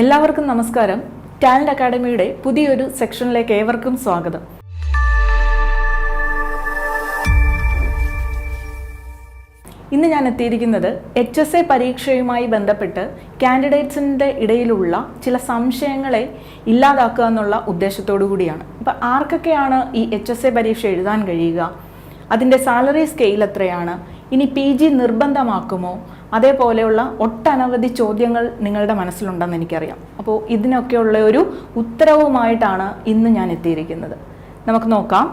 എല്ലാവർക്കും നമസ്കാരം. ടാലന്റ് അക്കാഡമിയുടെ പുതിയൊരു സെക്ഷനിലേക്ക് ഏവർക്കും സ്വാഗതം. ഇന്ന് ഞാൻ എത്തിയിരിക്കുന്നത് എച്ച് എസ് എ പരീക്ഷയുമായി ബന്ധപ്പെട്ട് കാൻഡിഡേറ്റ്സിന്റെ ഇടയിലുള്ള ചില സംശയങ്ങളെ ഇല്ലാതാക്കുക എന്നുള്ള ഉദ്ദേശത്തോടു കൂടിയാണ്. അപ്പോൾ ആർക്കൊക്കെയാണ് ഈ എച്ച് എസ് എ പരീക്ഷ എഴുതാൻ കഴിയുക? അതിന്റെ സാലറി സ്കെയിൽ എത്രയാണ്? ഇനി പി ജി നിർബന്ധമാക്കുമോ? അതേപോലെയുള്ള ഒട്ടനവധി ചോദ്യങ്ങൾ നിങ്ങളുടെ മനസ്സിലുണ്ടെന്ന് എനിക്കറിയാം. അപ്പോൾ ഇതിനൊക്കെയുള്ള ഒരു ഉത്തരവുമായിട്ടാണ് ഇന്ന് ഞാൻ എത്തിയിരിക്കുന്നത്. നമുക്ക് നോക്കാം.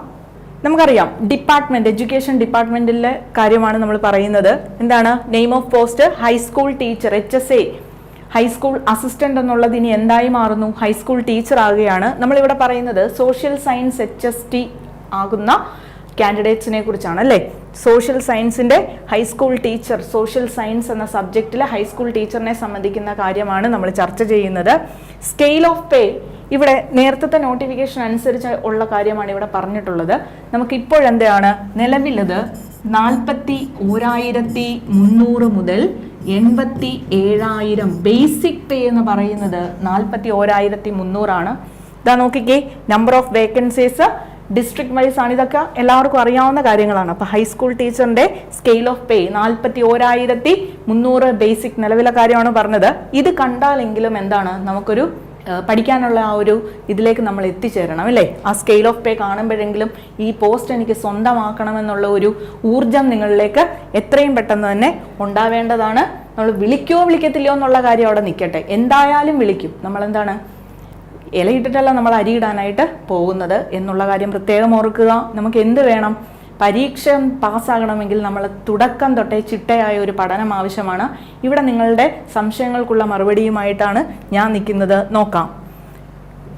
നമുക്കറിയാം ഡിപ്പാർട്ട്മെന്റ് എഡ്യൂക്കേഷൻ ഡിപ്പാർട്ട്മെന്റിലെ കാര്യമാണ് നമ്മൾ പറയുന്നത്. എന്താണ്? Name of post high school teacher H S A. High school assistant എന്നുള്ളത് ഇനി എന്തായി മാറുന്നു? ഹൈസ്കൂൾ ടീച്ചർ ആകുകയാണ്. നമ്മളിവിടെ പറയുന്നത് social science H S T ആകുന്ന കാൻഡിഡേറ്റ്സിനെ കുറിച്ചാണ് അല്ലേ? സോഷ്യൽ സയൻസിന്റെ ഹൈസ്കൂൾ ടീച്ചർ സോഷ്യൽ സയൻസ് എന്ന സബ്ജക്റ്റിലെ ഹൈസ്കൂൾ ടീച്ചറിനെ സംബന്ധിക്കുന്ന കാര്യമാണ് നമ്മൾ ചർച്ച ചെയ്യുന്നത്. സ്കെയിൽ ഓഫ് പേ ഇവിടെ നേരത്തെ നോട്ടിഫിക്കേഷൻ അനുസരിച്ച് ഉള്ള കാര്യമാണ് ഇവിടെ പറഞ്ഞിട്ടുള്ളത്. നമുക്ക് ഇപ്പോഴെന്താണ് നിലവിലത് നാൽപ്പത്തി ഓരായിരത്തി മുന്നൂറ് മുതൽ എൺപത്തി ഏഴായിരം ബേസിക് പേ എന്ന് പറയുന്നത് നാൽപ്പത്തി ഓരായിരത്തി മുന്നൂറാണ് ഇതാ നോക്കിക്കേ number of vacancies district wise ആണ് ഇതൊക്കെ എല്ലാവർക്കും അറിയാവുന്ന കാര്യങ്ങളാണ്. അപ്പോൾ ഹൈസ്കൂൾ ടീച്ചറിന്റെ സ്കെയിൽ ഓഫ് പേ നാൽപ്പത്തി ഓരായിരത്തി മുന്നൂറ് ബേസിക് നിലവിലെ കാര്യമാണ് പറഞ്ഞത്. ഇത് കണ്ടാലെങ്കിലും എന്താണ് നമുക്കൊരു പഠിക്കാനുള്ള ആ ഒരു ഇതിലേക്ക് നമ്മൾ എത്തിച്ചേരണം അല്ലേ? ആ സ്കെയിൽ ഓഫ് പേ കാണുമ്പോഴെങ്കിലും ഈ പോസ്റ്റ് എനിക്ക് സ്വന്തമാക്കണമെന്നുള്ള ഒരു ഊർജം നിങ്ങളിലേക്ക് എത്രയും പെട്ടെന്ന് തന്നെ ഉണ്ടാവേണ്ടതാണ്. നമ്മൾ വിളിക്കോ വിളിക്കത്തില്ലയോ എന്നുള്ള കാര്യം അവിടെ നിൽക്കട്ടെ. എന്തായാലും വിളിക്കും. നമ്മളെന്താണ് ഇലയിട്ടിട്ടല്ല നമ്മൾ അരിയിടാനായിട്ട് പോകുന്നത് എന്നുള്ള കാര്യം പ്രത്യേകം ഓർക്കുക. നമുക്ക് എന്ത് വേണം? പരീക്ഷ പാസ്സാകണമെങ്കിൽ നമ്മൾ തുടക്കം തൊട്ടേ ചിട്ടയായ ഒരു പഠനം ആവശ്യമാണ്. ഇവിടെ നിങ്ങളുടെ സംശയങ്ങൾക്കുള്ള മറുപടിയുമായിട്ടാണ് ഞാൻ നിൽക്കുന്നത്. നോക്കാം.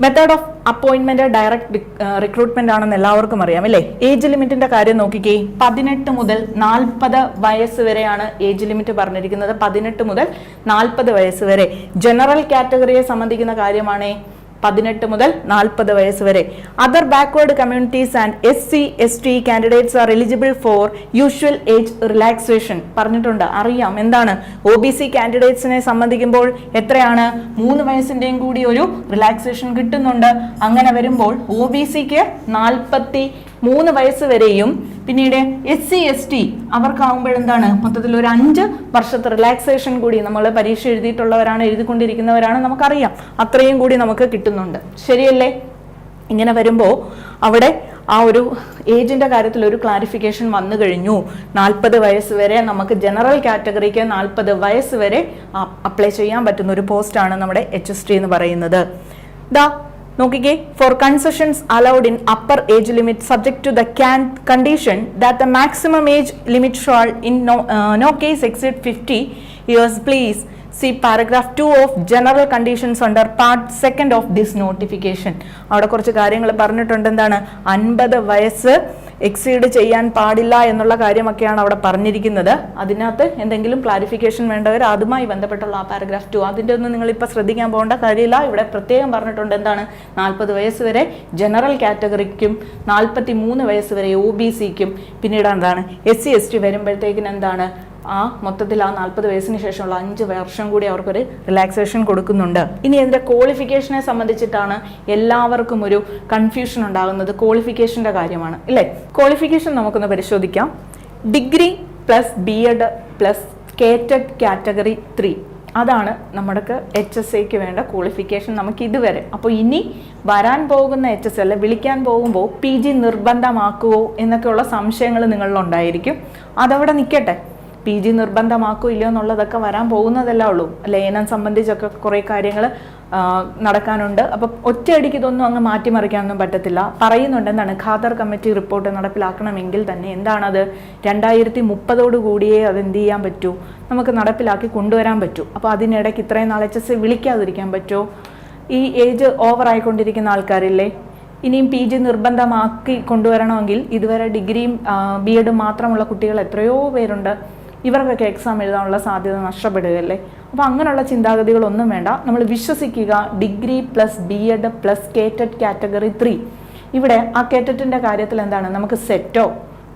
Method of appointment direct recruitment ആണെന്ന് എല്ലാവർക്കും അറിയാം അല്ലേ? ഏജ് ലിമിറ്റിന്റെ കാര്യം നോക്കിക്കേ. പതിനെട്ട് മുതൽ നാൽപ്പത് വയസ്സ് വരെയാണ് ഏജ് ലിമിറ്റ് പറഞ്ഞിരിക്കുന്നത്. പതിനെട്ട് മുതൽ നാൽപ്പത് വയസ്സ് വരെ. ജനറൽ കാറ്റഗറിയെ സംബന്ധിക്കുന്ന കാര്യമാണേ. പതിനെട്ട് മുതൽ നാൽപ്പത് വയസ്സ് വരെ. Other backward communities and S C S T candidates are eligible for usual age relaxation പറഞ്ഞിട്ടുണ്ട്. അറിയാം. എന്താണ്? ഒ ബി സി കാൻഡിഡേറ്റ്സിനെ സംബന്ധിക്കുമ്പോൾ എത്രയാണ്? മൂന്ന് വയസ്സിന്റെയും കൂടി ഒരു റിലാക്സേഷൻ കിട്ടുന്നുണ്ട്. അങ്ങനെ വരുമ്പോൾ ഒ ബി സിക്ക് നാൽപ്പത്തി മൂന്ന് വയസ്സ് വരെയും പിന്നീട് എസ് സി എസ് ടി അവർക്കാവുമ്പോഴെന്താണ്? മൊത്തത്തിൽ ഒരു അഞ്ച് വർഷത്തെ റിലാക്സേഷൻ കൂടി നമ്മൾ പരീക്ഷ എഴുതിയിട്ടുള്ളവരാണ് എഴുതിക്കൊണ്ടിരിക്കുന്നവരാണ് നമുക്കറിയാം. അത്രയും കൂടി നമുക്ക് കിട്ടുന്നുണ്ട്. ശരിയല്ലേ? ഇങ്ങനെ വരുമ്പോൾ അവിടെ ആ ഒരു ഏജിന്റെ കാര്യത്തിൽ ഒരു ക്ലാരിഫിക്കേഷൻ വന്നു കഴിഞ്ഞു. നാൽപ്പത് വയസ്സ് വരെ നമുക്ക് ജനറൽ കാറ്റഗറിക്ക് നാൽപ്പത് വയസ്സ് വരെ അപ്ലൈ ചെയ്യാൻ പറ്റുന്ന ഒരു പോസ്റ്റാണ് നമ്മുടെ എച്ച് എസ് ടി എന്ന് പറയുന്നത്. ദാ നോക്കിക്കേ four concessions allowed in upper age limit subject to the can condition that the maximum age limit shall in no case exceed fifty years please see paragraph two of general conditions under part second of this notification അവിടെ കുറച്ച് കാര്യങ്ങൾ പറഞ്ഞിട്ടുണ്ട്. എന്താണ്? അൻപത് വയസ്സ് exceed ചെയ്യാൻ പാടില്ല എന്നുള്ള കാര്യമൊക്കെയാണ് അവിടെ പറഞ്ഞിരിക്കുന്നത്. അതിനകത്ത് എന്തെങ്കിലും ക്ലാരിഫിക്കേഷൻ വേണ്ടവർ അതുമായി ബന്ധപ്പെട്ടുള്ള ആ പാരഗ്രാഫ് ടു അതിന്റെ ഒന്നും നിങ്ങളിപ്പോൾ ശ്രദ്ധിക്കാൻ പോകേണ്ട കാര്യമില്ല. ഇവിടെ പ്രത്യേകം പറഞ്ഞിട്ടുണ്ട് എന്താണ്? നാൽപ്പത് വയസ്സ് വരെ ജനറൽ കാറ്റഗറിക്കും നാൽപ്പത്തി മൂന്ന് വയസ്സ് വരെ ഒ ബി സിക്കും പിന്നീട് എന്താണ്? എസ് സി എസ് ടി വരുമ്പോഴത്തേക്കിന് എന്താണ്? ആ മൊത്തത്തിൽ ആ നാൽപ്പത് വയസ്സിന് ശേഷമുള്ള അഞ്ച് വർഷം കൂടി അവർക്കൊരു റിലാക്സേഷൻ കൊടുക്കുന്നുണ്ട്. ഇനി അതിന്റെ ക്വാളിഫിക്കേഷനെ സംബന്ധിച്ചിട്ടാണ് എല്ലാവർക്കും ഒരു കൺഫ്യൂഷൻ ഉണ്ടാകുന്നത് ക്വാളിഫിക്കേഷന്റെ കാര്യമാണ് ഇല്ലേ? ക്വാളിഫിക്കേഷൻ നമുക്കൊന്ന് പരിശോധിക്കാം. Degree plus B Ed plus KTET category three അതാണ് നമ്മുടെ എച്ച് എസ് എക്ക് വേണ്ട ക്വാളിഫിക്കേഷൻ നമുക്ക് ഇതുവരെ. അപ്പോൾ ഇനി വരാൻ പോകുന്ന എച്ച് എസ് അല്ലെ വിളിക്കാൻ പോകുമ്പോൾ പി ജി നിർബന്ധമാക്കുമോ എന്നൊക്കെയുള്ള സംശയങ്ങൾ നിങ്ങളിലുണ്ടായിരിക്കും. അതവിടെ നിൽക്കട്ടെ. പി ജി നിർബന്ധമാക്കോ ഇല്ലയോ എന്നുള്ളതൊക്കെ വരാൻ പോകുന്നതല്ലേ ഉള്ളൂ. ലയനം സംബന്ധിച്ചൊക്കെ കുറേ കാര്യങ്ങൾ നടക്കാനുണ്ട്. അപ്പം ഒറ്റയടിക്ക് ഇതൊന്നും അങ്ങ് മാറ്റിമറിക്കാനൊന്നും പറ്റത്തില്ല. പറയുന്നുണ്ട് എന്താണ് ഖാദർ കമ്മിറ്റി റിപ്പോർട്ട് നടപ്പിലാക്കണമെങ്കിൽ തന്നെ എന്താണത്? രണ്ടായിരത്തി മുപ്പതോട് കൂടിയേ അത് എന്ത് ചെയ്യാൻ പറ്റൂ? നമുക്ക് നടപ്പിലാക്കി കൊണ്ടുവരാൻ പറ്റൂ. അപ്പോൾ അതിനിടയ്ക്ക് ഇത്രയും നാൾ എച്ച് എസ് വിളിക്കാതിരിക്കാൻ പറ്റുമോ ഈ ഏജ് ഓവർ ആയിക്കൊണ്ടിരിക്കുന്ന ആൾക്കാരില്ലേ ഇനിയും പി ജി നിർബന്ധമാക്കി കൊണ്ടുവരണമെങ്കിൽ ഇതുവരെ ഡിഗ്രിയും ബി എഡും മാത്രമുള്ള കുട്ടികൾ എത്രയോ പേരുണ്ട്. ഇവർക്കൊക്കെ എക്സാം എഴുതാനുള്ള സാധ്യത നഷ്ടപ്പെടുകയല്ലേ? അപ്പോൾ അങ്ങനെയുള്ള ചിന്താഗതികളൊന്നും വേണ്ട. നമ്മൾ വിശ്വസിക്കുക degree plus B Ed plus KTET category three. ഇവിടെ ആ കേറ്ററ്റിന്റെ കാര്യത്തിൽ എന്താണ്? നമുക്ക് സെറ്റോ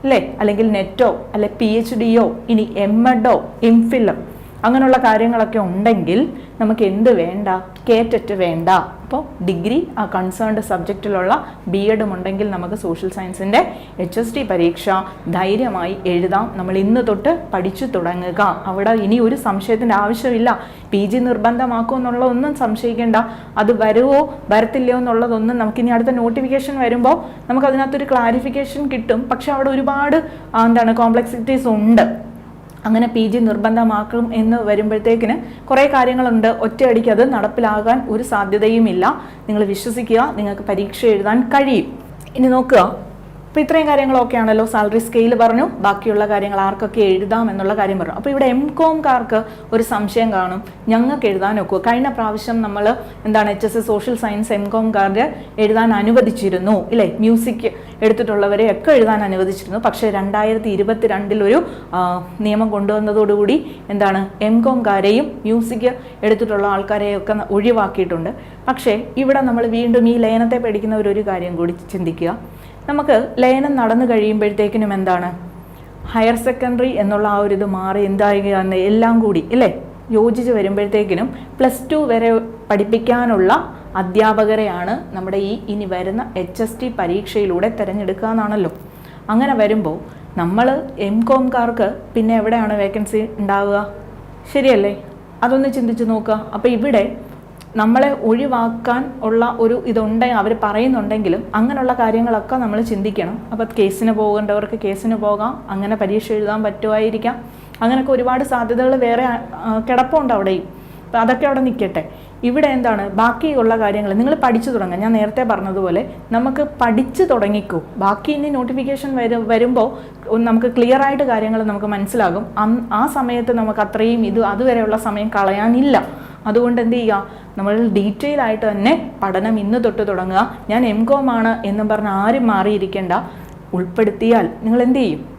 അല്ലേ? അല്ലെങ്കിൽ നെറ്റോ അല്ലെ പി എച്ച് ഡിയോ ഇനി എം എഡോ എംഫില്ലോ അങ്ങനെയുള്ള കാര്യങ്ങളൊക്കെ ഉണ്ടെങ്കിൽ നമുക്ക് എന്ത് വേണ്ട? കേറ്ററ്റ് വേണ്ട. അപ്പോൾ ഡിഗ്രി ആ കൺസേൺഡ് സബ്ജക്റ്റിലുള്ള ബി എഡും ഉണ്ടെങ്കിൽ നമുക്ക് സോഷ്യൽ സയൻസിന്റെ എച്ച് എസ് ടി പരീക്ഷ ധൈര്യമായി എഴുതാം. നമ്മൾ ഇന്ന് തൊട്ട് പഠിച്ചു തുടങ്ങുക. അവിടെ ഇനി ഒരു സംശയത്തിന്റെ ആവശ്യമില്ല. പി ജി നിർബന്ധമാക്കുമോ എന്നുള്ളതൊന്നും സംശയിക്കേണ്ട. അത് വരുമോ വരത്തില്ലയോ എന്നുള്ളതൊന്നും നമുക്ക് ഇനി അടുത്ത നോട്ടിഫിക്കേഷൻ വരുമ്പോൾ നമുക്ക് അതിനകത്തൊരു ക്ലാരിഫിക്കേഷൻ കിട്ടും. പക്ഷെ അവിടെ ഒരുപാട് എന്താണ് കോംപ്ലക്സിറ്റീസ് ഉണ്ട്. അങ്ങനെ പി ജി നിർബന്ധമാക്കും എന്ന് വരുമ്പോഴത്തേക്കിന് കുറേ കാര്യങ്ങളുണ്ട്. ഒറ്റയടിക്ക് അത് നടപ്പിലാകാൻ ഒരു സാധ്യതയുമില്ല. നിങ്ങൾ വിശ്വസിക്കുക നിങ്ങൾക്ക് പരീക്ഷ എഴുതാൻ കഴിയും. ഇനി നോക്കുക. അപ്പോൾ ഇത്രയും കാര്യങ്ങളൊക്കെ ആണല്ലോ സാലറി സ്കെയിൽ പറഞ്ഞു. ബാക്കിയുള്ള കാര്യങ്ങൾ ആർക്കൊക്കെ എഴുതാം എന്നുള്ള കാര്യം പറഞ്ഞു. അപ്പോൾ ഇവിടെ എം കോംകാർക്ക് ഒരു സംശയം കാണും. ഞങ്ങൾക്ക് എഴുതാൻ ഒക്കുമോ കഴിഞ്ഞ പ്രാവശ്യം നമ്മൾ എന്താണ് H S S social science M കോംകാർക്ക് എഴുതാൻ അനുവദിച്ചിരുന്നു. ഇല്ലേ? മ്യൂസിക് എടുത്തിട്ടുള്ളവരെ ഒക്കെ എഴുതാൻ അനുവദിച്ചിരുന്നു. പക്ഷേ രണ്ടായിരത്തി ഇരുപത്തി രണ്ടിലൊരു നിയമം കൊണ്ടുവന്നതോടുകൂടി എന്താണ് എം കോംകാരെയും മ്യൂസിക് എടുത്തിട്ടുള്ള ആൾക്കാരെയൊക്കെ ഒഴിവാക്കിയിട്ടുണ്ട്. പക്ഷേ ഇവിടെ നമ്മൾ വീണ്ടും ഈ ലയനത്തെ പഠിക്കുന്നവരൊരു കാര്യം കൂടി ചിന്തിക്കുക. നമുക്ക് ലയനം നടന്നു കഴിയുമ്പോഴത്തേക്കിനും എന്താണ്? ഹയർ സെക്കൻഡറി എന്നുള്ള ആ ഒരു ഇത് മാറി എന്താകുകയാണ് എല്ലാം കൂടി അല്ലേ യോജിച്ച് വരുമ്പോഴത്തേക്കിനും പ്ലസ് ടു വരെ പഠിപ്പിക്കാനുള്ള അധ്യാപകരെയാണ് നമ്മുടെ ഈ ഇനി വരുന്ന എച്ച് എസ് ടി പരീക്ഷയിലൂടെ തിരഞ്ഞെടുക്കുക എന്നാണല്ലോ. അങ്ങനെ വരുമ്പോൾ നമ്മൾ എം കോംകാർക്ക് പിന്നെ എവിടെയാണ് വേക്കൻസി ഉണ്ടാവുക? ശരിയല്ലേ? അതൊന്ന് ചിന്തിച്ച് നോക്കുക. അപ്പോൾ ഇവിടെ നമ്മളെ ഒഴിവാക്കാൻ ഉള്ള ഒരു ഇതുണ്ട് അവർ പറയുന്നുണ്ടെങ്കിലും അങ്ങനെയുള്ള കാര്യങ്ങളൊക്കെ നമ്മൾ ചിന്തിക്കണം. അപ്പോൾ കേസിന് പോകേണ്ടവർക്ക് കേസിന് പോകാം അങ്ങനെ പരീക്ഷ എഴുതാൻ പറ്റുമായിരിക്കാം. അങ്ങനെയൊക്കെ ഒരുപാട് സാധ്യതകൾ വേറെ കിടപ്പുണ്ട് അവിടെയും. അപ്പോൾ അതൊക്കെ അവിടെ നിൽക്കട്ടെ. ഇവിടെ എന്താണ്? ബാക്കിയുള്ള കാര്യങ്ങൾ. നിങ്ങൾ പഠിച്ചു തുടങ്ങുക. ഞാൻ നേരത്തെ പറഞ്ഞതുപോലെ നമുക്ക് പഠിച്ചു തുടങ്ങിക്കൂ. ബാക്കി ഇനി നോട്ടിഫിക്കേഷൻ വരും വരുമ്പോൾ നമുക്ക് ക്ലിയർ ആയിട്ട് കാര്യങ്ങൾ നമുക്ക് മനസ്സിലാകും. ആ സമയത്ത് നമുക്ക് അത്രയും ഇത് അതുവരെയുള്ള സമയം കളയാനില്ല. അതുകൊണ്ട് എന്ത് ചെയ്യുക? നമ്മൾ ഡീറ്റെയിൽ ആയിട്ട് തന്നെ പഠനം ഇന്ന് തൊട്ട് തുടങ്ങുക. ഞാൻ എം കോം ആണ് എന്നും പറഞ്ഞ് ആരും മാറിയിരിക്കേണ്ട. ഉൾപ്പെടുത്തിയാൽ നിങ്ങൾ എന്ത് ചെയ്യും?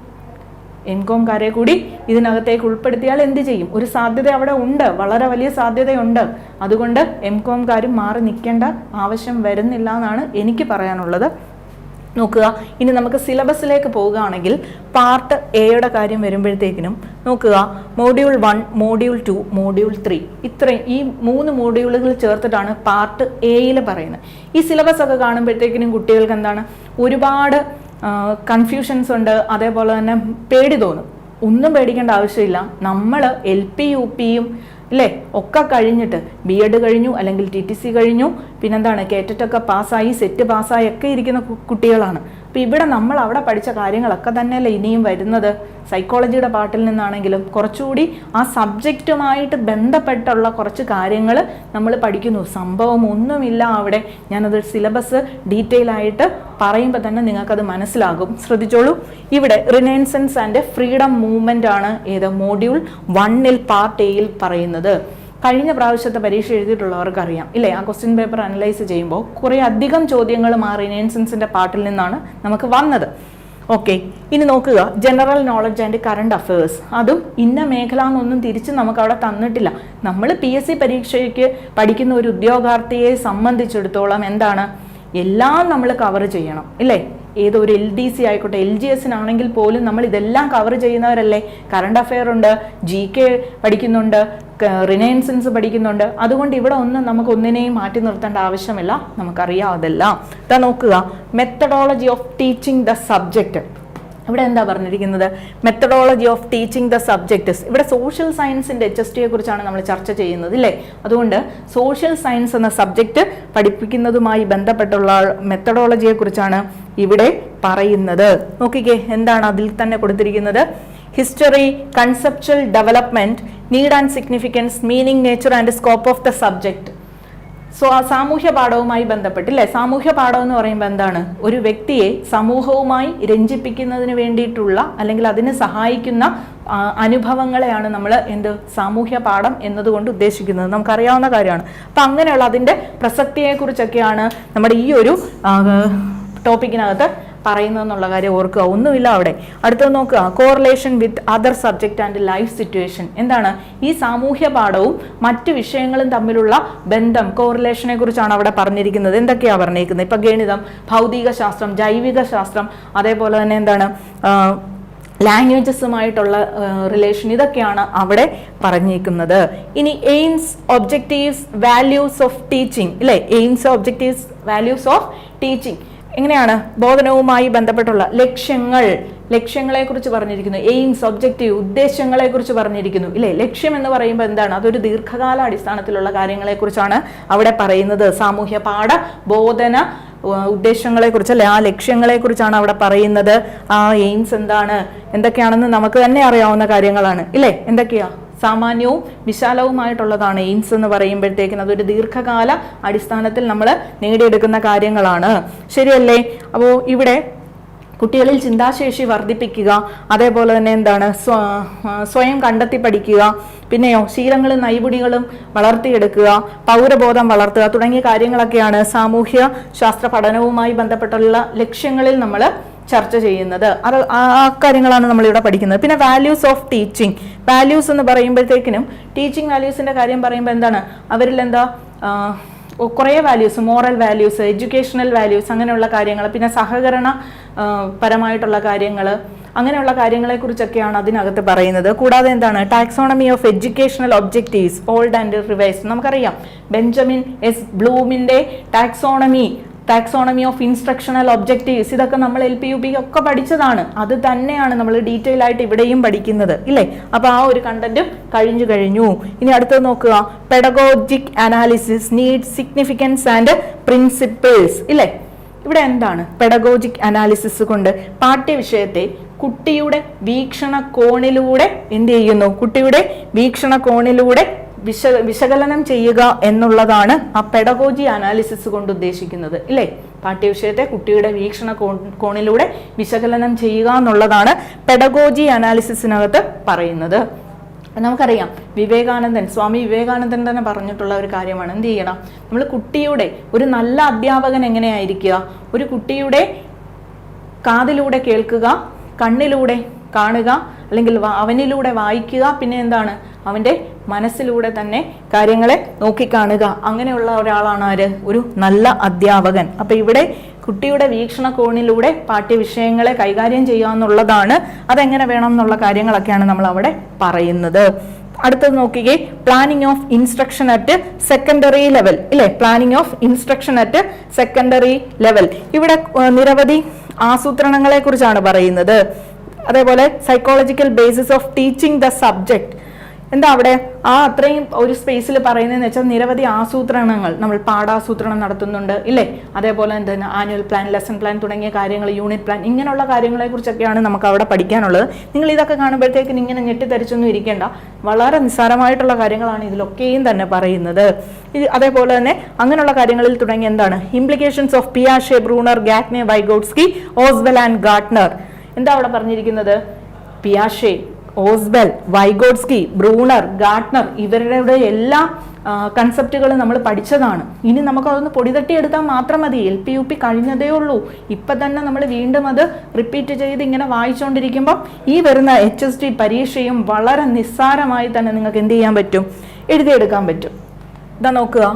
എം കോംകാരെ കൂടി ഇതിനകത്തേക്ക് ഉൾപ്പെടുത്തിയാൽ എന്ത് ചെയ്യും? ഒരു സാധ്യത അവിടെ ഉണ്ട്. വളരെ വലിയ സാധ്യതയുണ്ട്. അതുകൊണ്ട് എം കോംകാരും മാറി നിൽക്കേണ്ട ആവശ്യം വരുന്നില്ല എന്നാണ് എനിക്ക് പറയാനുള്ളത്. നോക്കുക. ഇനി നമുക്ക് സിലബസിലേക്ക് പോവുകയാണെങ്കിൽ പാർട്ട് എയുടെ കാര്യം വരുമ്പോഴത്തേക്കിനും നോക്കുക. Module one module two module three ഇത്രയും ഈ മൂന്ന് മോഡ്യൂളുകൾ ചേർത്തിട്ടാണ് പാർട്ട് എയിൽ പറയുന്നത്. ഈ സിലബസ് ഒക്കെ കാണുമ്പോഴത്തേക്കിനും കുട്ടികൾക്ക് എന്താണ്? ഒരുപാട് കൺഫ്യൂഷൻസ് ഉണ്ട്. അതേപോലെ തന്നെ പേടി തോന്നും. ഒന്നും പേടിക്കേണ്ട ആവശ്യമില്ല. നമ്മൾ എൽ പി യു പിയും അല്ലേ? ഒക്കെ കഴിഞ്ഞിട്ട് ബി എഡ് കഴിഞ്ഞു അല്ലെങ്കിൽ ടി ടി സി കഴിഞ്ഞു. പിന്നെന്താണ്? കേറ്ററ്റൊക്കെ പാസ്സായി സെറ്റ് പാസ്സായി ഒക്കെ ഇരിക്കുന്ന കുട്ടികളാണ്. അപ്പോൾ ഇവിടെ നമ്മൾ അവിടെ പഠിച്ച കാര്യങ്ങളൊക്കെ തന്നെയല്ലേ ഇനിയും വരുന്നത്? സൈക്കോളജിയുടെ പാട്ടിൽ നിന്നാണെങ്കിലും കുറച്ചുകൂടി ആ സബ്ജക്റ്റുമായിട്ട് ബന്ധപ്പെട്ടുള്ള കുറച്ച് കാര്യങ്ങൾ നമ്മൾ പഠിക്കുന്നു. സംഭവം ഒന്നുമില്ല അവിടെ. ഞാനത് സിലബസ് ഡീറ്റെയിൽ ആയിട്ട് പറയുമ്പോൾ തന്നെ നിങ്ങൾക്കത് മനസ്സിലാകും. ശ്രദ്ധിച്ചോളൂ. ഇവിടെ റിനൈൻസൻസ് ആൻഡ് ഫ്രീഡം മൂവ്മെന്റ് ആണ് ഏത് മോഡ്യൂൾ വണ്ണിൽ പാർട്ട് എയിൽ പറയുന്നത്. കഴിഞ്ഞ പ്രാവശ്യത്തെ പരീക്ഷ എഴുതിയിട്ടുള്ളവർക്ക് അറിയാം ഇല്ലേ? ആ ക്വസ്റ്റ്യൻ പേപ്പർ അനലൈസ് ചെയ്യുമ്പോൾ കുറേ അധികം ചോദ്യങ്ങൾ ആ റിനൈൻസൻസിന്റെ പാട്ടിൽ നിന്നാണ് നമുക്ക് വന്നത്. ഓക്കെ ഇനി നോക്കുക. General knowledge and current affairs അതും ഇന്ന മേഖല എന്നൊന്നും തിരിച്ച് നമുക്ക് അവിടെ തന്നിട്ടില്ല. നമ്മൾ പി എസ് സി പരീക്ഷയ്ക്ക് പഠിക്കുന്ന ഒരു ഉദ്യോഗാർത്ഥിയെ സംബന്ധിച്ചിടത്തോളം എന്താണ്? എല്ലാം നമ്മൾ കവർ ചെയ്യണം. ഇല്ലേ? ഏതൊരു എൽ ഡി സി ആയിക്കോട്ടെ എൽ ജി എസിനാണെങ്കിൽ പോലും നമ്മൾ ഇതെല്ലാം കവർ ചെയ്യുന്നവരല്ലേ? കറണ്ട് അഫെയർ ഉണ്ട് ജി കെ പഠിക്കുന്നുണ്ട് റിനയൻസൻസ് പഠിക്കുന്നുണ്ട്. അതുകൊണ്ട് ഇവിടെ ഒന്നും നമുക്ക് ഒന്നിനെയും മാറ്റി നിർത്തേണ്ട ആവശ്യമില്ല. നമുക്കറിയാം അതെല്ലാം. ഇതാ നോക്കുക methodology of teaching the subject ഇവിടെ എന്താ പറഞ്ഞിരിക്കുന്നത്? Methodology of teaching the subjects ഇവിടെ സോഷ്യൽ സയൻസിന്റെ എച്ച് എസ് ടിയെ കുറിച്ചാണ് നമ്മൾ ചർച്ച ചെയ്യുന്നത് ഇല്ലേ? അതുകൊണ്ട് സോഷ്യൽ സയൻസ് എന്ന സബ്ജക്റ്റ് പഠിപ്പിക്കുന്നതുമായി ബന്ധപ്പെട്ടുള്ള മെത്തഡോളജിയെ കുറിച്ചാണ് ഇവിടെ പറയുന്നത്. നോക്കിക്കേ എന്താണ് അതിൽ തന്നെ കൊടുത്തിരിക്കുന്നത്? History conceptual development need and significance meaning nature and scope of the subject so സാമൂഹ്യ പാഠവുമായി ബന്ധപ്പെട്ട് അല്ലെ സാമൂഹ്യ പാഠം എന്ന് പറയുമ്പോൾ എന്താണ്? ഒരു വ്യക്തിയെ സമൂഹവുമായി രഞ്ജിപ്പിക്കുന്നതിന് വേണ്ടിയിട്ടുള്ള അല്ലെങ്കിൽ അതിന് സഹായിക്കുന്ന അനുഭവങ്ങളെയാണ് നമ്മൾ എന്ത്? സാമൂഹ്യ പാഠം എന്നതുകൊണ്ട് ഉദ്ദേശിക്കുന്നത്. നമുക്കറിയാവുന്ന കാര്യമാണ്. അപ്പം അങ്ങനെയുള്ള അതിന്റെ പ്രസക്തിയെക്കുറിച്ചൊക്കെയാണ് നമ്മുടെ ഈ ഒരു ടോപ്പിക്കിനകത്ത് പറയുന്നതെന്നുള്ള കാര്യം ഓർക്കുക. ഒന്നുമില്ല അവിടെ. അടുത്തത് നോക്കുക. Correlation with other subject and life situation എന്താണ്? ഈ സാമൂഹ്യ പാഠവും മറ്റു വിഷയങ്ങളും തമ്മിലുള്ള ബന്ധം കോറിലേഷനെ കുറിച്ചാണ് അവിടെ പറഞ്ഞിരിക്കുന്നത്. എന്തൊക്കെയാണ് പറഞ്ഞിരിക്കുന്നത്? ഇപ്പം ഗണിതം ഭൗതിക ശാസ്ത്രം ജൈവിക ശാസ്ത്രം അതേപോലെ തന്നെ എന്താണ്? ലാംഗ്വേജസുമായിട്ടുള്ള റിലേഷൻ ഇതൊക്കെയാണ് അവിടെ പറഞ്ഞിരിക്കുന്നത്. ഇനി aims objectives values of teaching ഇല്ലേ? Aims objectives values of teaching എങ്ങനെയാണ് ബോധനവുമായി ബന്ധപ്പെട്ടുള്ള ലക്ഷ്യങ്ങൾ? ലക്ഷ്യങ്ങളെ കുറിച്ച് പറഞ്ഞിരിക്കുന്നു. എയിംസ് ഒബ്ജക്റ്റീവ് ഉദ്ദേശങ്ങളെ കുറിച്ച് പറഞ്ഞിരിക്കുന്നു. ഇല്ലേ? ലക്ഷ്യം എന്ന് പറയുമ്പോൾ എന്താണ്? അതൊരു ദീർഘകാല അടിസ്ഥാനത്തിലുള്ള കാര്യങ്ങളെ കുറിച്ചാണ് അവിടെ പറയുന്നത്. സാമൂഹ്യ പാഠ ബോധന ഉദ്ദേശങ്ങളെ അല്ലെ? ആ ലക്ഷ്യങ്ങളെ കുറിച്ചാണ് അവിടെ പറയുന്നത്. ആ എയിംസ് എന്താണ്? എന്തൊക്കെയാണെന്ന് നമുക്ക് തന്നെ അറിയാവുന്ന കാര്യങ്ങളാണ്. ഇല്ലേ? എന്തൊക്കെയാ? സാമാന്യവും വിശാലവുമായിട്ടുള്ളതാണ് എയിംസ് എന്ന് പറയുമ്പോഴത്തേക്കും അതൊരു ദീർഘകാല അടിസ്ഥാനത്തിൽ നമ്മൾ നേടിയെടുക്കുന്ന കാര്യങ്ങളാണ്. ശരിയല്ലേ? അപ്പോൾ ഇവിടെ കുട്ടികളിൽ ചിന്താശേഷി വർദ്ധിപ്പിക്കുക അതേപോലെ തന്നെ എന്താണ് സ്വയം കണ്ടെത്തി പഠിക്കുക പിന്നെയോ ശീലങ്ങളും നൈപുണികളും വളർത്തിയെടുക്കുക പൗരബോധം വളർത്തുക തുടങ്ങിയ കാര്യങ്ങളൊക്കെയാണ് സാമൂഹ്യ ശാസ്ത്ര പഠനവുമായി ബന്ധപ്പെട്ടുള്ള ലക്ഷ്യങ്ങളിൽ നമ്മൾ ചർച്ച ചെയ്യുന്നത്. അത് ആ കാര്യങ്ങളാണ് നമ്മളിവിടെ പഠിക്കുന്നത്. പിന്നെ വാല്യൂസ് ഓഫ് ടീച്ചിങ് വാല്യൂസ് എന്ന് പറയുമ്പോഴത്തേക്കിനും ടീച്ചിങ് വാല്യൂസിന്റെ കാര്യം പറയുമ്പോൾ എന്താണ്? അവരിൽ എന്താ കുറേ values moral values educational values അങ്ങനെയുള്ള കാര്യങ്ങൾ പിന്നെ സഹകരണ പരമായിട്ടുള്ള കാര്യങ്ങൾ അങ്ങനെയുള്ള കാര്യങ്ങളെക്കുറിച്ചൊക്കെയാണ് അതിനകത്ത് പറയുന്നത്. കൂടാതെ എന്താണ്? Taxonomy of educational objectives old and revise നമുക്കറിയാം. Benjamin S ബ്ലൂമിന്റെ taxonomy taxonomy of instructional objectives ഇതൊക്കെ നമ്മൾ എൽ പി യു പി ഒക്കെ പഠിച്ചതാണ്. അത് തന്നെയാണ് നമ്മൾ ഡീറ്റെയിൽ ആയിട്ട് ഇവിടെയും പഠിക്കുന്നത്. ഇല്ലേ? അപ്പോൾ ആ ഒരു കണ്ടന്റും കഴിഞ്ഞു കഴിഞ്ഞു. ഇനി അടുത്തത് നോക്കുക. Pedagogic analysis need significance and principles ഇല്ലേ? ഇവിടെ എന്താണ് പെഡഗോജിക് അനാലിസിസ് കൊണ്ട്? പാഠ്യവിഷയത്തെ കുട്ടിയുടെ വീക്ഷണ കോണിലൂടെ എന്ത് ചെയ്യുന്നു? കുട്ടിയുടെ വീക്ഷണ കോണിലൂടെ വിശ വിശകലനം ചെയ്യുക എന്നുള്ളതാണ് ആ പെഡഗോജി അനാലിസിസ് കൊണ്ട് ഉദ്ദേശിക്കുന്നത് ഇല്ലേ? പാഠ്യവിഷയത്തെ കുട്ടിയുടെ വീക്ഷണ കോണിലൂടെ വിശകലനം ചെയ്യുക എന്നുള്ളതാണ് പെഡഗോജി അനാലിസിസിനകത്ത് പറയുന്നത്. നമുക്കറിയാം വിവേകാനന്ദൻ സ്വാമി വിവേകാനന്ദൻ തന്നെ പറഞ്ഞിട്ടുള്ള ഒരു കാര്യമാണ് എന്ത് ചെയ്യണം? നമ്മൾ കുട്ടിയുടെ ഒരു നല്ല അധ്യാപകൻ എങ്ങനെയായിരിക്കുക? ഒരു കുട്ടിയുടെ കാതിലൂടെ കേൾക്കുക കണ്ണിലൂടെ കാണുക അല്ലെങ്കിൽ അവനിലൂടെ വായിക്കുക പിന്നെ എന്താണ്? അവന്റെ മനസ്സിലൂടെ തന്നെ കാര്യങ്ങളെ നോക്കിക്കാണുക. അങ്ങനെയുള്ള ഒരാളാണ് ആര്? ഒരു നല്ല അധ്യാപകൻ. അപ്പൊ ഇവിടെ കുട്ടിയുടെ വീക്ഷണകോണിലൂടെ പാഠ്യവിഷയങ്ങളെ കൈകാര്യം ചെയ്യുക എന്നുള്ളതാണ് അതെങ്ങനെ വേണം എന്നുള്ള കാര്യങ്ങളൊക്കെയാണ് നമ്മൾ അവിടെ പറയുന്നത്. അടുത്തത് നോക്കിക്കേ planning of instruction at secondary level ഇല്ലേ? Planning of instruction at secondary level ഇവിടെ നിരവധി ആസൂത്രണങ്ങളെ കുറിച്ചാണ് പറയുന്നത്. അതേപോലെ psychological basis of teaching the subject എന്താ അവിടെ? ആ അത്രയും ഒരു സ്പേസിൽ പറയുന്നതെന്ന് വെച്ചാൽ നിരവധി ആസൂത്രണങ്ങൾ നമ്മൾ പാഠാസൂത്രണം നടത്തുന്നുണ്ട് ഇല്ലേ? അതേപോലെ എന്താണ് ആനുവൽ പ്ലാൻ ലെസൺ പ്ലാൻ തുടങ്ങിയ കാര്യങ്ങൾ യൂണിറ്റ് പ്ലാൻ ഇങ്ങനെയുള്ള കാര്യങ്ങളെക്കുറിച്ചൊക്കെയാണ് നമുക്ക് അവിടെ പഠിക്കാനുള്ളത്. നിങ്ങൾ ഇതൊക്കെ കാണുമ്പോഴത്തേക്കും ഇങ്ങനെ ഞെട്ടിത്തരിച്ചൊന്നും ഇരിക്കേണ്ട. വളരെ നിസ്സാരമായിട്ടുള്ള കാര്യങ്ങളാണ് ഇതിലൊക്കെയും തന്നെ പറയുന്നത്. ഇത് അതേപോലെ തന്നെ അങ്ങനെയുള്ള കാര്യങ്ങളിൽ തുടങ്ങി എന്താണ്? Implications of പിയാഷെ Bruner Gagne Vygotsky Ausubel and Gardner എന്താ അവിടെ പറഞ്ഞിരിക്കുന്നത്? പിയാഷെ ഓസ്ബെൽ വൈഗോഡ്സ്കി ബ്രൂണർ ഗാർട്ട്നർ ഇവരുടെ എല്ലാ കൺസെപ്റ്റുകൾ നമ്മൾ പഠിച്ചതാണ്. ഇനി നമുക്കതൊന്ന് പൊടിതട്ടിയെടുത്താൽ മാത്രം മതി. എൽ പി യു പി കഴിഞ്ഞതേ ഉള്ളൂ. ഇപ്പം തന്നെ നമ്മൾ വീണ്ടും അത് റിപ്പീറ്റ് ചെയ്ത് ഇങ്ങനെ വായിച്ചുകൊണ്ടിരിക്കുമ്പോൾ ഈ വരുന്ന എച്ച് എസ് ടി പരീക്ഷയും വളരെ നിസ്സാരമായി തന്നെ നിങ്ങൾക്ക് എന്ത് ചെയ്യാൻ പറ്റും? എഴുതിയെടുക്കാൻ പറ്റും. ഇതാ നോക്കുക.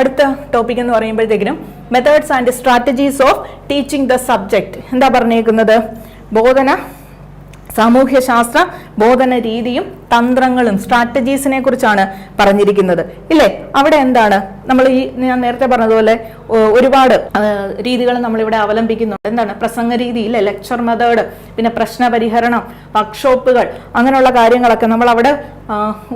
അടുത്ത ടോപ്പിക് എന്ന് പറയുമ്പോഴത്തേക്കിനും methods and strategies of teaching the subject എന്താ പറഞ്ഞേക്കുന്നത്? ബോധന സാമൂഹ്യശാസ്ത്ര ബോധന രീതിയും തന്ത്രങ്ങളും സ്ട്രാറ്റജീസിനെ കുറിച്ചാണ് പറഞ്ഞിരിക്കുന്നത്. ഇല്ലേ? അവിടെ എന്താണ്? നമ്മൾ ഈ ഞാൻ നേരത്തെ പറഞ്ഞതുപോലെ ഒരുപാട് രീതികൾ നമ്മളിവിടെ അവലംബിക്കുന്നുണ്ട് എന്താണ്? പ്രസംഗ രീതി ഇല്ലേ? ലെക്ചർ മെത്തേഡ് പിന്നെ പ്രശ്ന പരിഹരണം വർക്ക്ഷോപ്പുകൾ അങ്ങനെയുള്ള കാര്യങ്ങളൊക്കെ നമ്മൾ അവിടെ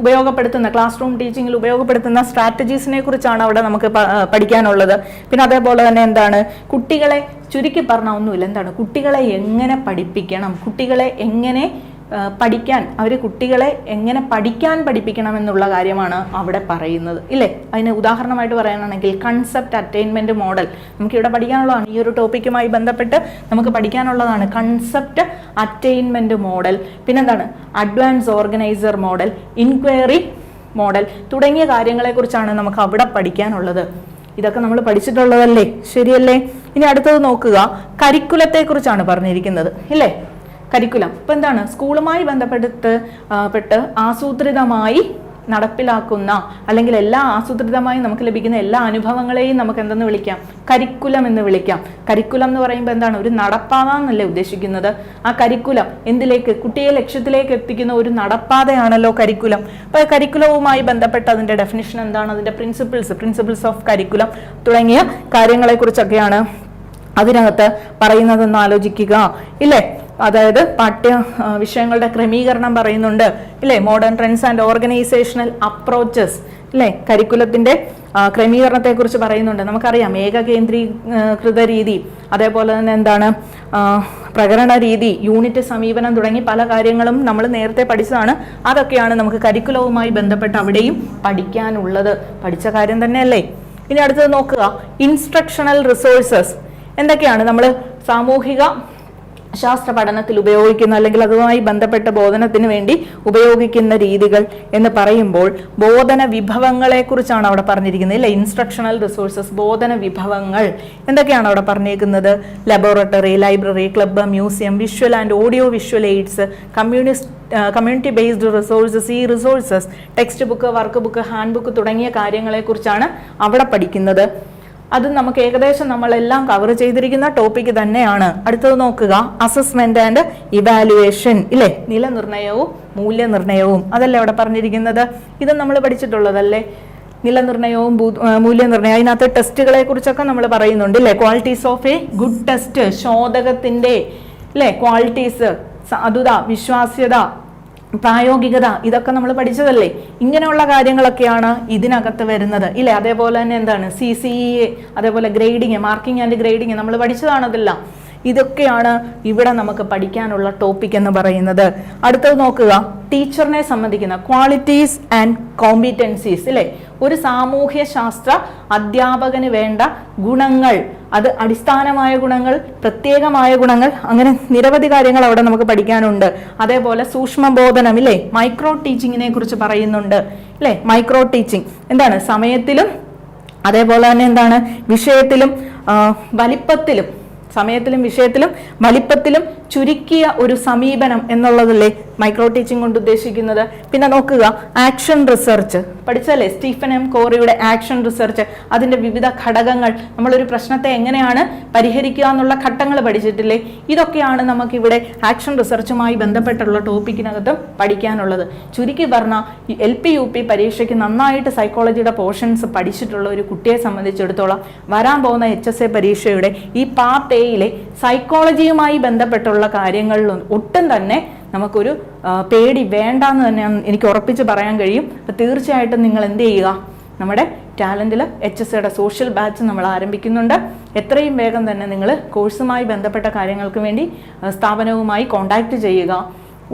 ഉപയോഗപ്പെടുത്തുന്ന ക്ലാസ് റൂം ടീച്ചിങ്ങിൽ ഉപയോഗപ്പെടുത്തുന്ന സ്ട്രാറ്റജീസിനെ കുറിച്ചാണ് അവിടെ നമുക്ക് പഠിക്കാനുള്ളത്. പിന്നെ അതേപോലെ തന്നെ എന്താണ്? കുട്ടികളെ ചുരുക്കി പറഞ്ഞാൽ ഒന്നുമില്ല. എന്താണ്? കുട്ടികളെ എങ്ങനെ പഠിപ്പിക്കണം? കുട്ടികളെ എങ്ങനെ പഠിക്കാൻ അവർ കുട്ടികളെ എങ്ങനെ പഠിക്കാൻ പഠിപ്പിക്കണം എന്നുള്ള കാര്യമാണ് അവിടെ പറയുന്നത്. ഇല്ലേ? അതിന് ഉദാഹരണമായിട്ട് പറയാനാണെങ്കിൽ കൺസെപ്റ്റ് അറ്റൈൻമെന്റ് മോഡൽ നമുക്കിവിടെ പഠിക്കാനുള്ളതാണ്. ഈ ഒരു ടോപ്പിക്കുമായി ബന്ധപ്പെട്ട് നമുക്ക് പഠിക്കാനുള്ളതാണ് കൺസെപ്റ്റ് അറ്റൈൻമെന്റ് മോഡൽ പിന്നെന്താണ്? Advance organizer model inquiry model തുടങ്ങിയ കാര്യങ്ങളെക്കുറിച്ചാണ് നമുക്ക് അവിടെ പഠിക്കാനുള്ളത്. ഇതൊക്കെ നമ്മൾ പഠിച്ചിട്ടുള്ളതല്ലേ? ശരിയല്ലേ? ഇനി അടുത്തത് നോക്കുക. കരിക്കുലത്തെ കുറിച്ചാണ് പറഞ്ഞിരിക്കുന്നത്. ഇല്ലേ? കരിക്കുലം. ഇപ്പൊ എന്താണ്? സ്കൂളുമായി ബന്ധപ്പെടുത്ത് പെട്ട് ആസൂത്രിതമായി നടപ്പിലാക്കുന്ന അല്ലെങ്കിൽ എല്ലാ ആസൂത്രിതമായി നമുക്ക് ലഭിക്കുന്ന എല്ലാ അനുഭവങ്ങളെയും നമുക്ക് എന്തെന്ന് വിളിക്കാം? കരിക്കുലം എന്ന് വിളിക്കാം. കരിക്കുലം എന്ന് പറയുമ്പോൾ എന്താണ്? ഒരു നടപ്പാത എന്നല്ലേ ഉദ്ദേശിക്കുന്നത്? ആ കരിക്കുലം എന്തിലേക്ക് കുട്ടിയെ ലക്ഷ്യത്തിലേക്ക് എത്തിക്കുന്ന ഒരു നടപ്പാതയാണല്ലോ കരിക്കുലം. അപ്പോൾ കരിക്കുലവുമായി ബന്ധപ്പെട്ട അതിന്റെ ഡെഫിനിഷൻ എന്താണ്? അതിന്റെ പ്രിൻസിപ്പിൾസ് പ്രിൻസിപ്പിൾസ് ഓഫ് കരിക്കുലം തുടങ്ങിയ കാര്യങ്ങളെക്കുറിച്ചൊക്കെയാണ് അതിനകത്ത് പറയുന്നതെന്ന് ആലോചിക്കുക. ഇല്ലേ? അതായത് പാഠ്യ വിഷയങ്ങളുടെ ക്രമീകരണം പറയുന്നുണ്ട്. ഇല്ലേ? Modern trends and organizational approaches അല്ലേ കരിക്കുലത്തിന്റെ ക്രമീകരണത്തെക്കുറിച്ച് പറയുന്നുണ്ട്. നമുക്കറിയാം ഏകകേന്ദ്രീകൃത രീതി അതേപോലെ തന്നെ എന്താണ് പ്രകരണ രീതി യൂണിറ്റ് സമീപനം തുടങ്ങി പല കാര്യങ്ങളും നമ്മൾ നേരത്തെ പഠിച്ചതാണ്. അതൊക്കെയാണ് നമുക്ക് കരിക്കുലവുമായി ബന്ധപ്പെട്ട് അവിടെയും പഠിക്കാനുള്ളത്. പഠിച്ച കാര്യം തന്നെയല്ലേ? ഇനി അടുത്തത് നോക്കുക. ഇൻസ്ട്രക്ഷണൽ റിസോഴ്സസ് എന്തൊക്കെയാണ്? നമ്മൾ സാമൂഹിക ശാസ്ത്ര പഠനത്തിൽ ഉപയോഗിക്കുന്ന അല്ലെങ്കിൽ അതുമായി ബന്ധപ്പെട്ട ബോധനത്തിന് വേണ്ടി ഉപയോഗിക്കുന്ന രീതികൾ എന്ന് പറയുമ്പോൾ ബോധന വിഭവങ്ങളെ കുറിച്ചാണ് അവിടെ പറഞ്ഞിരിക്കുന്നത്. ഇല്ല? ഇൻസ്ട്രക്ഷണൽ റിസോഴ്സസ് ബോധന വിഭവങ്ങൾ എന്തൊക്കെയാണ് അവിടെ പറഞ്ഞേക്കുന്നത്? Laboratory library club museum visual and audio visual aids communist community based resources ഈ resources text book work book hand book തുടങ്ങിയ കാര്യങ്ങളെക്കുറിച്ചാണ് അവിടെ പഠിക്കുന്നത്. അത് നമുക്ക് ഏകദേശം നമ്മളെല്ലാം കവർ ചെയ്തിരിക്കുന്ന ടോപ്പിക് തന്നെയാണ്. അടുത്തത് നോക്കുക അസസ്മെന്റ് ആൻഡ് ഇവാലുവേഷൻ ഇല്ലേ? നിലനിർണയവും മൂല്യനിർണയവും അതല്ലേ അവിടെ പറഞ്ഞിരിക്കുന്നത്? ഇത് നമ്മൾ പഠിച്ചിട്ടുള്ളതല്ലേ? നിലനിർണയവും മൂല്യനിർണയവും അതിനകത്ത് ടെസ്റ്റുകളെ കുറിച്ചൊക്കെ നമ്മൾ പറയുന്നുണ്ട് ഇല്ലേ? Qualities of a good test ശോധകത്തിന്റെ ഇല്ലേ? ക്വാളിറ്റീസ് സാധുത വിശ്വാസ്യത പ്രായോഗികത ഇതൊക്കെ നമ്മൾ പഠിച്ചതല്ലേ? ഇങ്ങനെയുള്ള കാര്യങ്ങളൊക്കെയാണ് ഇതിനകത്ത് വരുന്നത്. ഇല്ലേ? അതേപോലെ തന്നെ എന്താണ്? സി സി ഇ അതേപോലെ ഗ്രേഡിങ് മാർക്കിംഗ് ആൻഡ് ഗ്രേഡിങ് നമ്മൾ പഠിച്ചതാണതെല്ലാം. ഇതൊക്കെയാണ് ഇവിടെ നമുക്ക് പഠിക്കാനുള്ള ടോപ്പിക് എന്ന് പറയുന്നത്. അടുത്തത് നോക്കുക. ടീച്ചറിനെ സംബന്ധിക്കുന്ന ക്വാളിറ്റീസ് ആൻഡ് കോമ്പിറ്റൻസീസ് അല്ലെ ഒരു സാമൂഹ്യ ശാസ്ത്ര അധ്യാപകന് വേണ്ട ഗുണങ്ങൾ. അത് അടിസ്ഥാനമായ ഗുണങ്ങൾ പ്രത്യേകമായ ഗുണങ്ങൾ അങ്ങനെ നിരവധി കാര്യങ്ങൾ അവിടെ നമുക്ക് പഠിക്കാനുണ്ട്. അതേപോലെ സൂക്ഷ്മബോധനം ഇല്ലേ മൈക്രോ ടീച്ചിങ്ങിനെ കുറിച്ച് പറയുന്നുണ്ട് അല്ലേ മൈക്രോ ടീച്ചിങ് എന്താണ്? സമയത്തിലും അതേപോലെ തന്നെ എന്താണ്? വിഷയത്തിലും വലിപ്പത്തിലും സമയത്തിലും വിഷയത്തിലും വലിപ്പത്തിലും ചുരുക്കിയ ഒരു സമീപനം എന്നുള്ളതല്ലേ മൈക്രോ ടീച്ചിങ് കൊണ്ട് ഉദ്ദേശിക്കുന്നത് പിന്നെ നോക്കുക ആക്ഷൻ റിസർച്ച് പഠിച്ചല്ലേ സ്റ്റീഫൻ എം കോറിയുടെ ആക്ഷൻ റിസർച്ച് അതിന്റെ വിവിധ ഘടകങ്ങൾ. നമ്മളൊരു പ്രശ്നത്തെ എങ്ങനെയാണ് പരിഹരിക്കുക എന്നുള്ള ഘട്ടങ്ങൾ പഠിച്ചിട്ടില്ലേ? ഇതൊക്കെയാണ് നമുക്കിവിടെ ആക്ഷൻ റിസർച്ചുമായി ബന്ധപ്പെട്ടുള്ള ടോപ്പിക്കിനകത്ത് പഠിക്കാനുള്ളത്. ചുരുക്കി പറഞ്ഞാൽ എൽ പി യു പി പരീക്ഷയ്ക്ക് നന്നായിട്ട് സൈക്കോളജിയുടെ പോർഷൻസ് പഠിച്ചിട്ടുള്ള ഒരു കുട്ടിയെ സംബന്ധിച്ചിടത്തോളം വരാൻ പോകുന്ന എച്ച് എസ് എ പരീക്ഷയുടെ ഈ പാർട്ട് എയിലെ സൈക്കോളജിയുമായി ബന്ധപ്പെട്ടുള്ള കാര്യങ്ങളിൽ ഒട്ടും തന്നെ നമുക്കൊരു പേടി വേണ്ട എന്ന് തന്നെ എനിക്ക് ഉറപ്പിച്ച് പറയാൻ കഴിയും. അപ്പം തീർച്ചയായിട്ടും നിങ്ങൾ എന്ത് ചെയ്യുക? നമ്മുടെ ടാലന്റിൽ എച്ച് എസ് സിയുടെ സോഷ്യൽ ബാച്ച് നമ്മൾ ആരംഭിക്കുന്നുണ്ട്. എത്രയും വേഗം തന്നെ നിങ്ങൾ കോഴ്സുമായി ബന്ധപ്പെട്ട കാര്യങ്ങൾക്ക് വേണ്ടി സ്ഥാപനവുമായി കോൺടാക്റ്റ് ചെയ്യുക.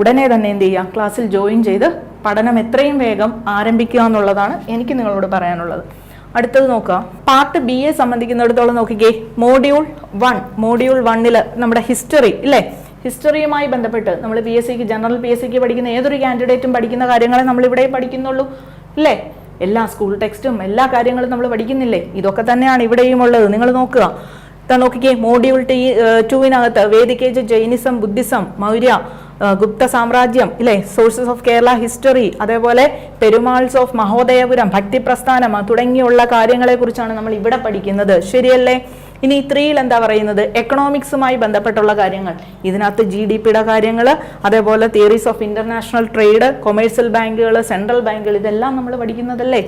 ഉടനെ തന്നെ എന്ത് ചെയ്യുക? ക്ലാസ്സിൽ ജോയിൻ ചെയ്ത് പഠനം എത്രയും വേഗം ആരംഭിക്കുക എന്നുള്ളതാണ് എനിക്ക് നിങ്ങളോട് പറയാനുള്ളത്. അടുത്തത് നോക്കുക. പാർട്ട് ബി എ സംബന്ധിക്കുന്നിടത്തോളം നോക്കിക്കേ. മോഡ്യൂൾ വൺ മോഡ്യൂൾ വണ്ണിൽ നമ്മുടെ ഹിസ്റ്ററി ഇല്ലേ? ഹിസ്റ്ററിയുമായി ബന്ധപ്പെട്ട് നമ്മൾ പി എസ് സിക്ക് ജനറൽ പി എസ് സിക്ക് പഠിക്കുന്ന ഏതൊരു കാൻഡിഡേറ്റും പഠിക്കുന്ന കാര്യങ്ങളെ നമ്മളിവിടെ പഠിക്കുന്നുള്ളൂ. അല്ലേ? എല്ലാ സ്കൂൾ ടെക്സ്റ്റും എല്ലാ കാര്യങ്ങളും നമ്മൾ പഠിക്കുന്നില്ലേ? ഇതൊക്കെ തന്നെയാണ് ഇവിടെയും ഉള്ളത്. നിങ്ങൾ നോക്കുക. നോക്കിക്കേ മോഡ്യൂൾ ടി ടുവിനകത്ത് വേദിക്കേജ് ജൈനിസം ബുദ്ധിസം മൗര്യ ഗുപ്ത സാമ്രാജ്യം ഇല്ലേ? സോഴ്സസ് ഓഫ് കേരള ഹിസ്റ്ററി അതേപോലെ പെരുമാൾസ് ഓഫ് മഹോദയപുരം ഭക്തിപ്രസ്ഥാനം പ്രസ്ഥാനം തുടങ്ങിയുള്ള കാര്യങ്ങളെക്കുറിച്ചാണ് നമ്മൾ ഇവിടെ പഠിക്കുന്നത്. ശരിയല്ലേ? ഇനി ത്രീയിൽ എന്താ പറയുന്നത്? എക്കണോമിക്സുമായി ബന്ധപ്പെട്ടുള്ള കാര്യങ്ങൾ. ഇതിനകത്ത് ജി ഡി പിയുടെ കാര്യങ്ങൾ അതേപോലെ theories of international trade commercial ബാങ്കുകൾ സെൻട്രൽ ബാങ്കുകൾ ഇതെല്ലാം നമ്മൾ പഠിക്കുന്നതല്ലേ?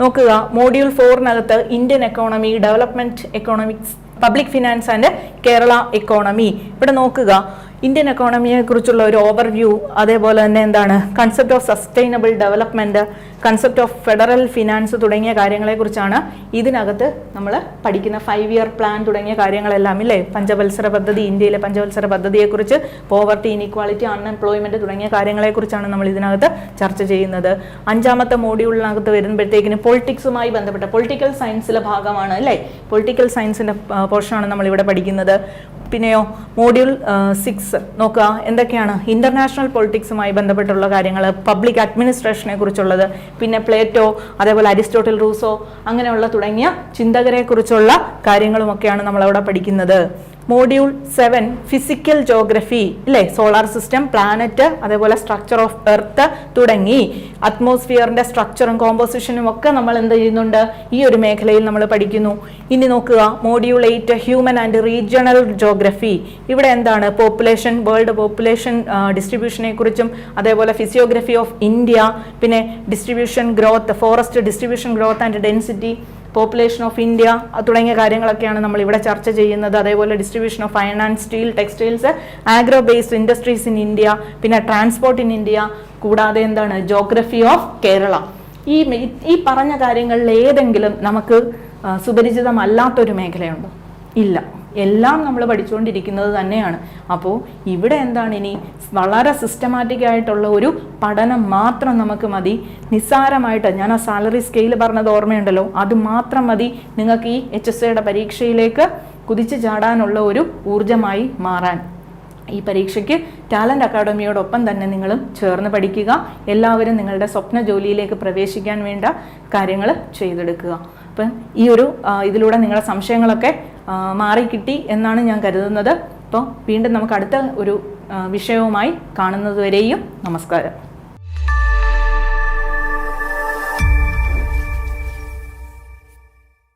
നോക്കുക module ഫോറിനകത്ത് Indian economy development economics public finance and Kerala economy ഇവിടെ നോക്കുക ഇന്ത്യൻ എക്കോണമിയെ കുറിച്ചുള്ള ഒരു ഓവർവ്യൂ അതേപോലെ തന്നെ എന്താണ് concept of sustainable development concept of federal finance തുടങ്ങിയ കാര്യങ്ങളെക്കുറിച്ചാണ് ഇതിനകത്ത് നമ്മൾ പഠിക്കുന്ന ഫൈവ് ഇയർ പ്ലാൻ തുടങ്ങിയ കാര്യങ്ങളെല്ലാം ഇല്ലേ? പഞ്ചവത്സര പദ്ധതി ഇന്ത്യയിലെ പഞ്ചവത്സര പദ്ധതിയെക്കുറിച്ച് പോവർട്ടി ഇനിക്വാളിറ്റി അൺഎംപ്ലോയ്മെന്റ് തുടങ്ങിയ കാര്യങ്ങളെക്കുറിച്ചാണ് നമ്മൾ ഇതിനകത്ത് ചർച്ച ചെയ്യുന്നത്. അഞ്ചാമത്തെ മോഡ്യൂളിനകത്ത് വരുമ്പോഴത്തേക്കിന് പൊളിറ്റിക്സുമായി ബന്ധപ്പെട്ട പൊളിറ്റിക്കൽ സയൻസിലെ ഭാഗമാണ് അല്ലേ? പൊളിറ്റിക്കൽ സയൻസിന്റെ പോർഷനാണ് നമ്മൾ ഇവിടെ പഠിക്കുന്നത്. പിന്നെയോ മോഡ്യൂൾ സിക്സ് നോക്കുക. എന്തൊക്കെയാണ് ഇന്റർനാഷണൽ പൊളിറ്റിക്സുമായി ബന്ധപ്പെട്ടുള്ള കാര്യങ്ങൾ പബ്ലിക് അഡ്മിനിസ്ട്രേഷനെ കുറിച്ചുള്ളത് പിന്നെ പ്ലേറ്റോ അതേപോലെ അരിസ്റ്റോട്ടിൽ റൂസോ അങ്ങനെയുള്ള തുടങ്ങിയ ചിന്തകരെ കുറിച്ചുള്ള കാര്യങ്ങളുമൊക്കെയാണ് നമ്മളവിടെ പഠിക്കുന്നത്. മോഡ്യൂൾ സെവൻ ഫിസിക്കൽ ജോഗ്രഫി അല്ലേ സോളാർ സിസ്റ്റം പ്ലാനറ്റ് അതേപോലെ സ്ട്രക്ചർ ഓഫ് എർത്ത് തുടങ്ങി. അറ്റ്മോസ്ഫിയറിന്റെ സ്ട്രക്ചറും കോമ്പോസിഷനും ഒക്കെ നമ്മൾ എന്ത് ചെയ്യുന്നുണ്ട്? ഈ ഒരു മേഖലയിൽ നമ്മൾ പഠിക്കുന്നു. ഇനി നോക്കുക module eight human and regional geography ഇവിടെ എന്താണ്? പോപ്പുലേഷൻ വേൾഡ് പോപ്പുലേഷൻ ഡിസ്ട്രിബ്യൂഷനെ കുറിച്ചും അതേപോലെ ഫിസിയോഗ്രഫി ഓഫ് ഇന്ത്യ പിന്നെ distribution growth forest distribution growth and density population of India തുടങ്ങിയ കാര്യങ്ങളൊക്കെയാണ് നമ്മൾ ഇവിടെ ചർച്ച ചെയ്യുന്നത്. അതേപോലെ distribution of finance steel textiles agro based industries in India പിന്നെ ട്രാൻസ്പോർട്ട് ഇൻ ഇന്ത്യ കൂടാതെ എന്താണ് ജോഗ്രഫി ഓഫ് കേരള ഈ ഈ പറഞ്ഞ കാര്യങ്ങളിൽ ഏതെങ്കിലും നമുക്ക് സുപരിചിതമല്ലാത്തൊരു മേഖലയുണ്ടോ? ഇല്ല. എല്ലാം നമ്മൾ പഠിച്ചുകൊണ്ടിരിക്കുന്നത് തന്നെയാണ്. അപ്പോൾ ഇവിടെ എന്താണ് ഇനി വളരെ സിസ്റ്റമാറ്റിക് ആയിട്ടുള്ള ഒരു പഠനം മാത്രം നമുക്ക് മതി. നിസ്സാരമായിട്ട് ഞാൻ ആ സാലറി സ്കെയിൽ പറഞ്ഞത് ഓർമ്മയുണ്ടല്ലോ? അത് മാത്രം മതി. നിങ്ങൾക്ക് ഈ എച്ച് എസ് എയുടെ പരീക്ഷയിലേക്ക് കുതിച്ചു ചാടാനുള്ള ഒരു ഊർജമായി മാറാൻ. ഈ പരീക്ഷയ്ക്ക് ടാലന്റ് അക്കാഡമിയോടൊപ്പം തന്നെ നിങ്ങളും ചേർന്ന് പഠിക്കുക. എല്ലാവരും നിങ്ങളുടെ സ്വപ്ന ജോലിയിലേക്ക് പ്രവേശിക്കാൻ വേണ്ട കാര്യങ്ങൾ ചെയ്തെടുക്കുക. അപ്പം ഈ ഒരു ഇതിലൂടെ നിങ്ങളുടെ സംശയങ്ങളൊക്കെ മാറിക്കിട്ടി എന്നാണ് ഞാൻ കരുതുന്നത്. അപ്പോൾ വീണ്ടും നമുക്ക് അടുത്ത ഒരു വിഷയവുമായി കാണുന്നതുവരെയും നമസ്കാരം.